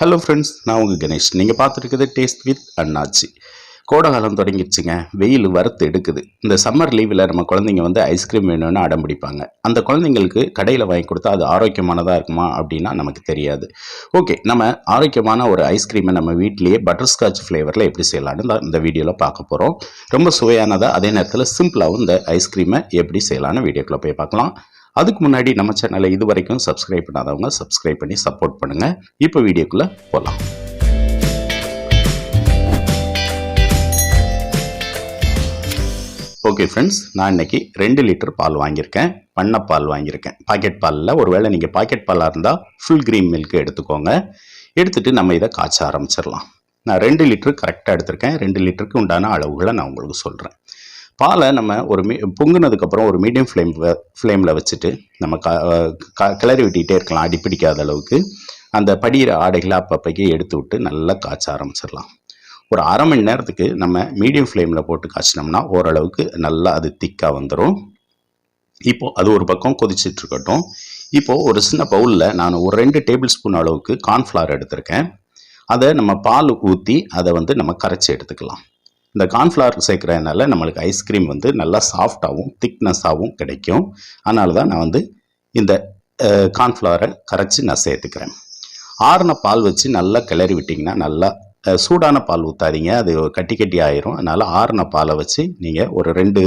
Hello friends நான் உங்கள் கணேஷ். நீங்கள் பார்த்துருக்குது டேஸ்ட் வித் அண்ணாச்சி கோடை தொடங்கிடுச்சுங்க. வெயில் வறுத்து எடுக்குது. இந்த சம்மர் லீவில் நம்ம குழந்தைங்க வந்து ஐஸ்கிரீம் வேணும்னு அடம் பிடிப்பாங்க. அந்த குழந்தைங்களுக்கு கடையில் வாங்கி கொடுத்தா அது ஆரோக்கியமானதாக இருக்குமா அப்படின்னா நமக்கு தெரியாது. ஓகே நம்ம ஆரோக்கியமான ஒரு ஐஸ்கிரீமை நம்ம வீட்டிலேயே பட்டர்ஸ்காட்ச் ஃப்ளேவரில் எப்படி செய்யலாம்னு தான் இந்த வீடியோவில் பார்க்க போகிறோம் ரொம்ப சுவையானதாக அதே நேரத்தில் சிம்பிளாகவும் இந்த ஐஸ்கிரீமை எப்படி செய்யலான்னு வீடியோக்குள்ளே போய் பார்க்கலாம். அதுக்கு முன்னாடி நம்ம சேனலை இது வரைக்கும் சப்ஸ்கிரைப் பண்ணாதவங்க சப்ஸ்கிரைப் பண்ணி சப்போர்ட் பண்ணுங்க. இப்போ வீடியோக்குள்ளே போகலாம் ஓகே ஃப்ரெண்ட்ஸ் நான் இன்னைக்கு ரெண்டு லிட்டர் பால் வாங்கியிருக்கேன். பண்ணப்பால் பால் வாங்கியிருக்கேன். பாக்கெட் பாலில் ஒருவேளை நீங்கள் பாக்கெட் பாலாக இருந்தால் ஃபுல் க்ரீம் மில்க் எடுத்துக்கோங்க. எடுத்துட்டு நம்ம இதை காய்ச்ச ஆரம்பிச்சிடலாம். நான் ரெண்டு லிட்டரு கரெக்டாக எடுத்திருக்கேன். ரெண்டு லிட்டருக்கு உண்டான அளவுகளை நான் உங்களுக்கு சொல்கிறேன் பாலை நம்ம ஒரு மீ பொங்குனதுக்கப்புறம் ஒரு மீடியம் ஃப்ளேம் ஃப்ளேமில் வச்சுட்டு நம்ம க க கிளறி விட்டுக்கிட்டே இருக்கலாம். அடி பிடிக்காத அளவுக்கு. அந்த படிகிற ஆடைகளை அப்பப்பைக்கு எடுத்து விட்டு நல்லா காய்ச்ச ஆரம்பிச்சிடலாம். ஒரு அரை மணி நேரத்துக்கு நம்ம மீடியம் ஃப்ளேமில் போட்டு காய்ச்சினோம்னா ஓரளவுக்கு நல்லா அது திக்காக வந்துடும் இப்போது அது ஒரு பக்கம் கொதிச்சிட்டு இருக்கட்டும். இப்போ ஒரு சின்ன பவுலில் நான் ஒரு ரெண்டு டேபிள் ஸ்பூன் அளவுக்கு கார்ன்ஃப்ளவர் எடுத்திருக்கேன். அதை நம்ம பால் ஊற்றி அதை வந்து நம்ம கரைச்சி எடுத்துக்கலாம். இந்த கார்ன்ஃப்ளவர் சேர்க்குறதுனால நம்மளுக்கு ஐஸ்கிரீம் வந்து நல்லா சாஃப்டாகவும் திக்னஸாகவும் கிடைக்கும். அதனால தான் நான் வந்து இந்த கார்ன்ஃப்ளவரை கரைச்சி நான் சேர்த்துக்கிறேன். ஆறுன பால் வச்சு நல்லா கிளறி விட்டிங்கன்னா நல்லா சூடான பால் ஊற்றாதீங்க அது கட்டி கட்டி ஆயிரும். அதனால் ஆறுன பாலை வச்சு நீங்கள் ஒரு ரெண்டு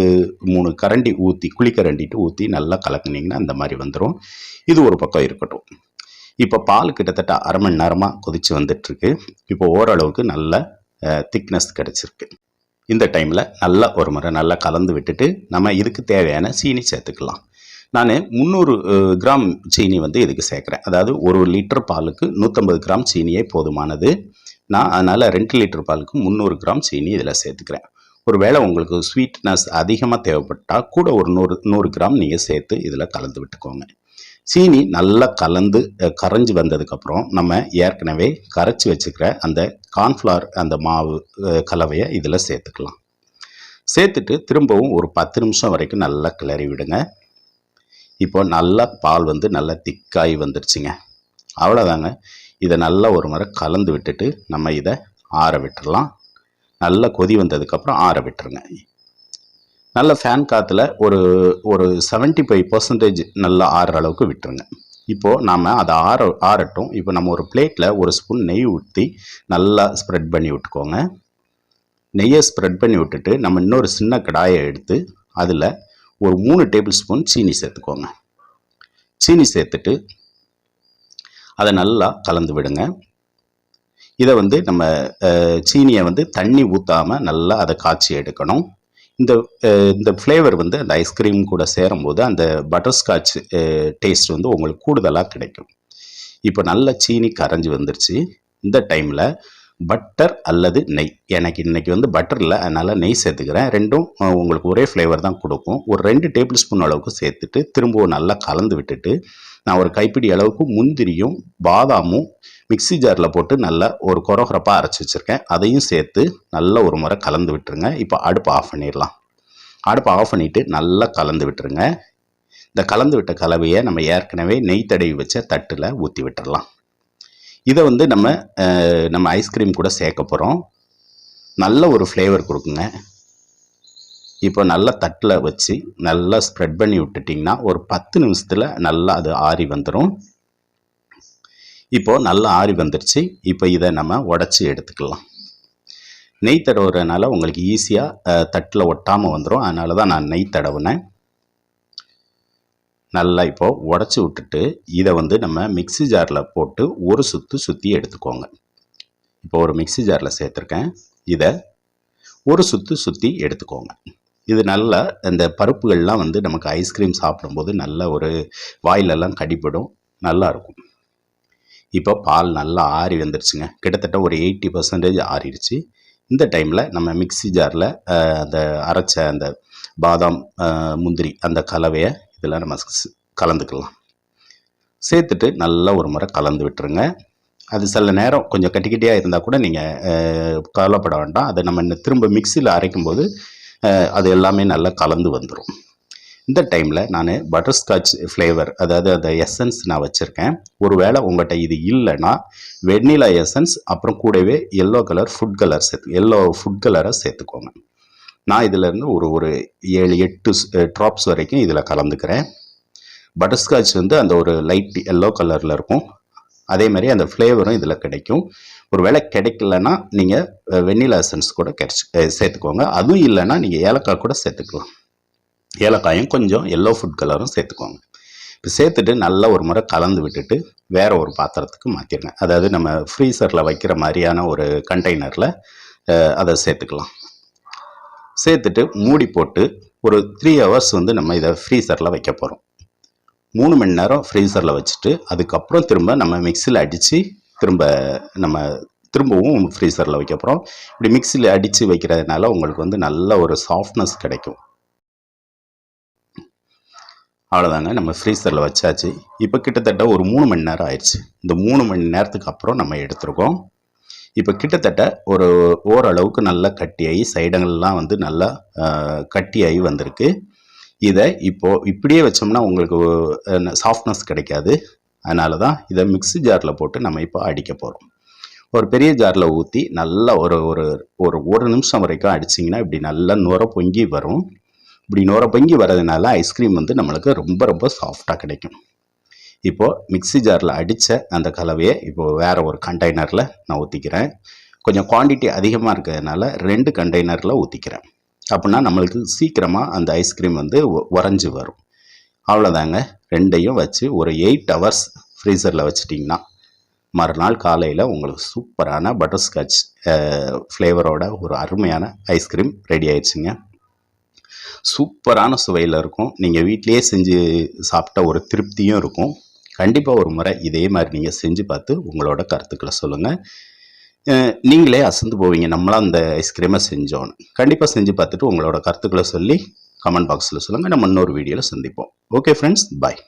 மூணு கரண்டி ஊற்றி குழிக்கரண்டிட்டு ஊற்றி நல்லா கலக்குனீங்கன்னா இந்த மாதிரி வந்துடும் இது ஒரு பக்கம் இருக்கட்டும். இப்போ பால் கிட்டத்தட்ட அரை மணி நேரமாக கொதிச்சு வந்துட்டுருக்கு. இப்போ ஓரளவுக்கு நல்ல திக்னஸ் கிடச்சிருக்கு. இந்த டைமில் நல்லா ஒரு முறை நல்லா கலந்து விட்டுட்டு நம்ம இதுக்கு தேவையான சீனி சேர்த்துக்கலாம். நான் முந்நூறு கிராம் சீனி வந்து இதுக்கு சேர்க்குறேன். அதாவது ஒரு லிட்டர் பாலுக்கு நூற்றம்பது கிராம் சீனியே போதுமானது. நான் அதனால் ரெண்டு லிட்டர் பாலுக்கு முந்நூறு கிராம் சீனி இதில் சேர்த்துக்கிறேன். ஒருவேளை உங்களுக்கு ஸ்வீட்னஸ் அதிகமாக தேவைப்பட்டால் கூட ஒரு நூறு நூறு கிராம் நீங்கள் சேர்த்து இதில் கலந்து விட்டுக்கோங்க. சீனி நல்லா கலந்து கரைஞ்சி வந்ததுக்கப்புறம் நம்ம ஏற்கனவே கரைச்சி வச்சுக்கிற அந்த கார்ன்ஃப்ளவர் அந்த மாவு கலவையை இதில் சேர்த்துக்கலாம். சேர்த்துட்டு திரும்பவும் ஒரு பத்து நிமிஷம் வரைக்கும் நல்லா கிளறி விடுங்க. இப்போ நல்லா பால் வந்து நல்லா திக்காகி வந்துருச்சுங்க. அவ்வளோதாங்க இதை நல்லா ஒரு முறை கலந்து விட்டுட்டு நம்ம இதை ஆற விட்டுறலாம். நல்லா கொதி வந்ததுக்கப்புறம் ஆற விட்டுருங்க. நல்ல ஃபேன் காற்றுல ஒரு ஒரு செவன்ட்டி ஃபைவ் பர்சன்டேஜ் நல்லா ஆறுற அளவுக்கு விட்டுருங்க. இப்போது நாம் அதை ஆற ஆறட்டும். இப்போ நம்ம ஒரு பிளேட்டில் ஒரு ஸ்பூன் நெய் ஊற்றி நல்லா ஸ்ப்ரெட் பண்ணி விட்டுக்கோங்க. நெய்யை ஸ்ப்ரெட் பண்ணி விட்டுட்டு நம்ம இன்னொரு சின்ன கடாயை எடுத்து அதில் ஒரு மூணு டேபிள் ஸ்பூன் சீனி சேர்த்துக்கோங்க. சீனி சேர்த்துட்டு அதை நல்லா கலந்து விடுங்க. இதை வந்து நம்ம சீனியை வந்து தண்ணி ஊற்றாமல் நல்லா அதை காய்ச்சி எடுக்கணும். இந்த இந்த ஃப்ளேவர் வந்து அந்த ஐஸ்கிரீம் கூட சேரும்போது அந்த பட்டர்ஸ்காட்ச் டேஸ்ட் வந்து உங்களுக்கு கூடுதலாக கிடைக்கும். இப்போ நல்ல சீனி கரைஞ்சி வந்துருச்சு. இந்த டைமில் பட்டர் அல்லது நெய். எனக்கு இன்னைக்கு வந்து பட்டர் இல்லை அதனால் நெய் சேர்த்துக்கிறேன். ரெண்டும் உங்களுக்கு ஒரே ஃப்ளேவர் தான் கொடுக்கும். ஒரு ரெண்டு டேபிள் ஸ்பூன் அளவுக்கு சேர்த்துட்டு திரும்பவும் நல்லா கலந்து விட்டுட்டு நான் ஒரு கைப்பிடி அளவுக்கு முந்திரியும் பாதாமும் மிக்ஸி ஜாரில் போட்டு நல்லா ஒரு கொரகொரப்பாக அரைச்சி வச்சுருக்கேன். அதையும் சேர்த்து நல்லா ஒரு முறை கலந்து விட்டுருங்க. இப்போ அடுப்பை ஆஃப் பண்ணிடலாம். அடுப்பை ஆஃப் பண்ணிவிட்டு நல்லா கலந்து விட்டுருங்க. இந்த கலந்து விட்ட கலவையை நம்ம ஏற்கனவே நெய் தடவி வச்ச தட்டில் ஊற்றி விட்டுடலாம் இதை வந்து நம்ம நம்ம ஐஸ்கிரீம் கூட சேர்க்க போகிறோம் நல்ல ஒரு ஃப்ளேவர் கொடுக்குங்க. இப்போ நல்லா தட்டில் வச்சு நல்லா ஸ்ப்ரெட் பண்ணி விட்டுட்டிங்கன்னா ஒரு பத்து நிமிஷத்தில் நல்லா அது ஆறி வந்துடும் இப்போ நல்லா ஆறி வந்துருச்சு. இப்போ இதை நம்ம உடச்சி எடுத்துக்கலாம். நெய் தடவுறதுனால உங்களுக்கு ஈஸியாக தட்டில் ஒட்டாமல் வந்துடும் அதனால தான் நான் நெய் தடவுனேன். நல்லா இப்போது உடச்சி விட்டுட்டு இதை வந்து நம்ம மிக்ஸி ஜாரில் போட்டு ஒரு சுற்று சுற்றி எடுத்துக்கோங்க. இப்போ ஒரு மிக்ஸி ஜாரில் சேர்த்துருக்கேன். இதை ஒரு சுற்று சுற்றி எடுத்துக்கோங்க. இது நல்லா இந்த பருப்புகள்லாம் வந்து நமக்கு ஐஸ்கிரீம் சாப்பிடும்போது நல்ல ஒரு வாயிலெல்லாம் கடிப்படும் நல்லாயிருக்கும் இப்போ பால் நல்லா ஆறி வந்துருச்சுங்க. கிட்டத்தட்ட ஒரு எயிட்டி பர்சன்டேஜ் ஆறிடுச்சு. இந்த டைமில் நம்ம மிக்ஸி ஜாரில் அந்த அரைச்ச அந்த பாதாம் முந்திரி அந்த கலவையை இதில் நம்ம கலந்துக்கலாம். சேர்த்துட்டு நல்லா ஒரு முறை கலந்து விட்டுருங்க. அது சில நேரம் கொஞ்சம் கட்டி கட்டியாக இருந்தால் கூட நீங்கள் கவலைப்பட வேண்டாம். அதை நம்ம இன்னும் திரும்ப மிக்சியில் அரைக்கும்போது அது எல்லாமே நல்லா கலந்து வந்துடும் இந்த டைமில் நான் பட்டர்ஸ்காட்ச் ஃப்ளேவர் அதாவது அந்த எசன்ஸ் நான் வச்சுருக்கேன். ஒருவேளை உங்கள்கிட்ட இது இல்லைன்னா வெண்ணிலா எசன்ஸ் அப்புறம் கூடவே எல்லோ கலர் ஃபுட் கலர் சேர்த்து எல்லோ ஃபுட் கலரை சேர்த்துக்கோங்க. நான் இதிலேருந்து ஒரு ஒரு ஏழு எட்டு ட்ராப்ஸ் வரைக்கும் இதில் கலந்துக்கிறேன். பட்டர்ஸ்காட்ச் வந்து அந்த ஒரு லைட் எல்லோ கலரில் இருக்கும். அதே மாதிரி அந்த ஃப்ளேவரும் இதில் கிடைக்கும். ஒரு வேலை கிடைக்கலன்னா நீங்கள் வெண்ணிலா எசன்ஸ் கூட கிடைச்சி சேர்த்துக்கோங்க. அதுவும் இல்லைன்னா நீங்கள் ஏலக்காய் கூட சேர்த்துக்கலாம். ஏலக்காயும் கொஞ்சம் எல்லோ ஃபுட் கலரும் சேர்த்துக்கோங்க. இப்போ சேர்த்துட்டு நல்லா ஒரு முறை கலந்து விட்டுட்டு வேறு ஒரு பாத்திரத்துக்கு மாற்றிடுங்க அதாவது நம்ம ஃப்ரீசரில் வைக்கிற மாதிரியான ஒரு கண்டெய்னரில் அதை சேர்த்துக்கலாம். சேர்த்துட்டு மூடி போட்டு ஒரு த்ரீ ஹவர்ஸ் வந்து நம்ம இதை ஃப்ரீசரில் வைக்க போகிறோம் மூணு மணி நேரம் ஃப்ரீசரில் வச்சுட்டு அதுக்கப்புறம் திரும்ப நம்ம மிக்சியில் அடித்து திரும்ப நம்ம திரும்பவும் ஃப்ரீசரில் வைக்க போகிறோம் இப்படி மிக்சியில் அடித்து வைக்கிறதுனால உங்களுக்கு வந்து நல்ல ஒரு சாஃப்ட்னஸ் கிடைக்கும். அவ்வளோதாங்க நம்ம ஃப்ரீசரில் வச்சாச்சு. இப்போ கிட்டத்தட்ட ஒரு மூணு மணி நேரம் ஆயிடுச்சு. இந்த மூணு மணி நேரத்துக்கு அப்புறம் நம்ம எடுத்துருக்கோம். இப்போ கிட்டத்தட்ட ஒரு ஓரளவுக்கு நல்லா கட்டியாகி சைடுங்கள்லாம் வந்து நல்லா கட்டியாகி வந்திருக்கு. இதை இப்போ இப்படியே வச்சோம்னா உங்களுக்கு சாஃப்ட்னஸ் கிடைக்காது. அதனால தான் இதை மிக்ஸி ஜாரில் போட்டு நம்ம இப்போ அடிக்க போகிறோம் ஒரு பெரிய ஜாரில் ஊற்றி நல்லா ஒரு ஒரு ஒரு ஒரு நிமிஷம் வரைக்கும் அடிச்சிங்கன்னா இப்படி நல்லா நுர பொங்கி வரும். இப்படி நுர பொங்கி வர்றதுனால ஐஸ்கிரீம் வந்து நம்மளுக்கு ரொம்ப ரொம்ப சாஃப்டாக கிடைக்கும். இப்போது மிக்ஸி ஜாரில் அடித்த அந்த கலவையை இப்போது வேறு ஒரு கண்டெய்னரில் நான் ஊற்றிக்கிறேன் கொஞ்சம் குவான்டிட்டி அதிகமாக இருக்கிறதுனால ரெண்டு கண்டெய்னரில் ஊற்றிக்கிறேன் அப்படின்னா நம்மளுக்கு சீக்கிரமாக அந்த ஐஸ்கிரீம் வந்து உறைஞ்சி வரும். அவ்வளோதாங்க ரெண்டையும் வச்சு ஒரு எயிட் ஹவர்ஸ் ஃப்ரீசரில் வச்சிட்டிங்கன்னா மறுநாள் காலையில் உங்களுக்கு சூப்பரான பட்டர்ஸ்காட்ச் ஃப்ளேவரோட ஒரு அருமையான ஐஸ்கிரீம் ரெடி ஆயிடுச்சுங்க. சூப்பரான சுவையில் இருக்கும். நீங்கள் வீட்டிலேயே செஞ்சு சாப்பிட்ட ஒரு திருப்தியும் இருக்கும். கண்டிப்பாக ஒரு முறை இதே மாதிரி நீங்கள் செஞ்சு பார்த்து உங்களோட கருத்துக்களை சொல்லுங்கள் நீங்களே அசந்து போவீங்க. நம்மளாம் அந்த ஐஸ்கிரீமை செஞ்சோன்னு. கண்டிப்பாக செஞ்சு பார்த்துட்டு உங்களோட கருத்துக்களை சொல்லி கமெண்ட் பாக்ஸில் சொல்லுங்கள் நம்ம இன்னொரு வீடியோவில் சந்திப்போம். Okay friends bye